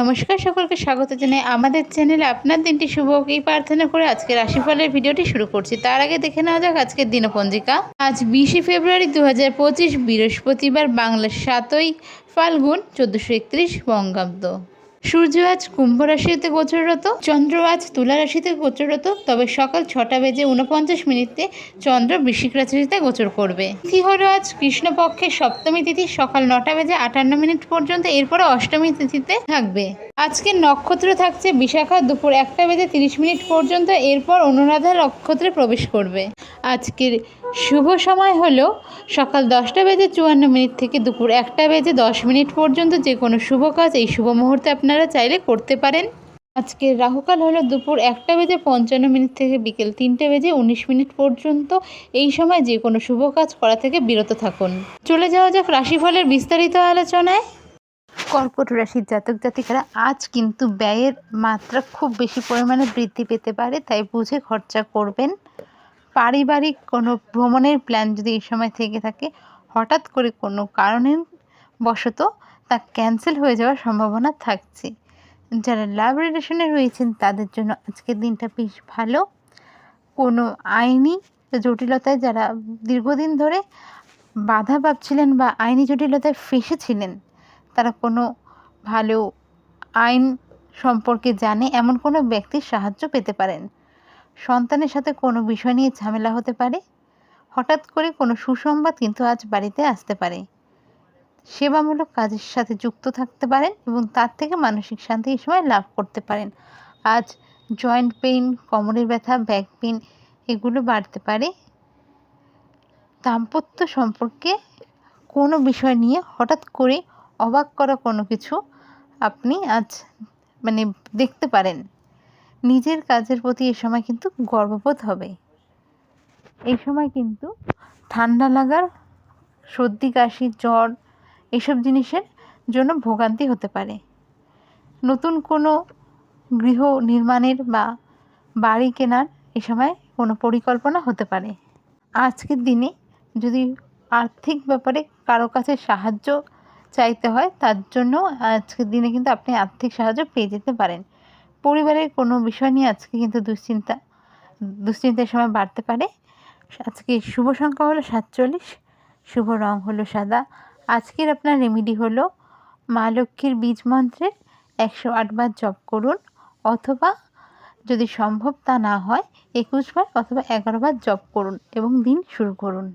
নমস্কার সকলকে, স্বাগত জানাই আমাদের চ্যানেলে আপনার দিনটি শুভ এই প্রার্থনা করে আজকে রাশিফলের ভিডিওটি শুরু করছি। তার আগে দেখে নেওয়া যাক আজকের দিনপঞ্জিকা। আজ বিশে ফেব্রুয়ারি দু হাজার পঁচিশ বৃহস্পতিবার, বাংলার সাতই ফাল্গুন, চোদ্দোশো একত্রিশ বঙ্গাব্দ। সূর্য আজ কুম্ভ রাশিতে গোচররত, চন্দ্র আজ তুলা রাশিতে গোচররত, তবে সকাল ছটা বেজে উনপঞ্চাশ মিনিটে চন্দ্র বৃশ্চিক রাশিতে গোচর করবে। তিথি হলো আজ কৃষ্ণপক্ষের সপ্তমী তিথি, সকাল নটা বেজে আটান্ন মিনিট পর্যন্ত এরপরে অষ্টমী তিথিতে থাকবে। আজকে নক্ষত্র থাকছে বিশাখা, দুপুর একটা বেজে তিরিশ মিনিট পর্যন্ত, এরপর অনুরাধা নক্ষত্রে প্রবেশ করবে। আজকের শুভ সময় হলো সকাল দশটা বেজে চুয়ান্ন মিনিট থেকে দুপুর একটা বেজে দশ মিনিট পর্যন্ত যে কোনো শুভ কাজ এই শুভ মুহূর্তে আপনারা চাইলে করতে পারেন। আজকের রাহুকাল হলো দুপুর একটা বেজে পঞ্চান্ন মিনিট থেকে বিকেল তিনটে বেজে উনিশ মিনিট পর্যন্ত। এই সময় যে কোনো শুভ কাজ করা থেকে বিরত থাকুন। চলে যাওয়া যাক রাশিফলের বিস্তারিত আলোচনায়। কর্কট রাশির জাতক জাতিকারা আজ কিন্তু ব্যয়ের মাত্রা খুব বেশি পরিমাণে বৃদ্ধি পেতে পারে, তাই বুঝে খরচা করবেন। পারিবারিক কোনো ভ্রমণের প্ল্যান যদি এই সময় থেকে থাকে, হঠাৎ করে কোনো কারণের বশত তা ক্যান্সেল হয়ে যাওয়ার সম্ভাবনা থাকছে। যারা লাভ রিলেশনে রয়েছেন, তাদের জন্য আজকের দিনটা বেশ ভালো। কোনো আইনি জটিলতায় যারা দীর্ঘদিন ধরে বাধা পাচ্ছিলেন বা আইনি জটিলতায় ফেসেছিলেন, তারা কোনো ভালো আইন সম্পর্কে জানে এমন কোনো ব্যক্তির সাহায্য পেতে পারেন। সন্তানের সাথে কোনো বিষয় নিয়ে ঝামেলা হতে পারে? হঠাৎ করে কোনো সুসংবাদ কিন্তু আজ বাড়িতে আসতে পারে। সেবামূলক কাজের সাথে যুক্ত থাকতে পারেন এবং তার থেকে মানসিক শান্তি এই সময় লাভ করতে পারেন। আজ জয়েন্ট পেইন, কোমরের ব্যথা, ব্যাক পেইন এগুলো বাড়তে পারে। দাম্পত্য সম্পর্কে কোনো বিষয় নিয়ে হঠাৎ করে অবাক করা কোনো কিছু আপনি আজ মানে দেখতে পারেন। নিজের কাজের প্রতি এ সময় কিন্তু গর্ববোধ হবে। এই সময় কিন্তু ঠান্ডা লাগার, সর্দি, কাশি, জ্বর এসব জিনিসের জন্য ভোগান্তি হতে পারে। নতুন কোনো গৃহ নির্মাণের বা বাড়ি কেনার এ সময় কোনো পরিকল্পনা হতে পারে। আজকের দিনে যদি আর্থিক ব্যাপারে কারও কাছে সাহায্য চাইতে হয়, তার জন্য আজকের দিনে কিন্তু আপনি আর্থিক সাহায্য পেয়ে যেতে পারেন। পরিবারের কোনো বিষয় নিয়ে আজকে কিন্তু দুশ্চিন্তা, দুশ্চিন্তার সময় বাড়তে পারে। আজকে শুভ সংখ্যা হলো সাতচল্লিশ, শুভ রং হলো সাদা। আজকের আপনার রেমিডি হলো মা লক্ষ্মীর বীজ মন্ত্রের একশো আটবার জপ করুন, অথবা যদি সম্ভব তা না হয়, একুশ বার অথবা এগারো বার জপ করুন এবং দিন শুরু করুন।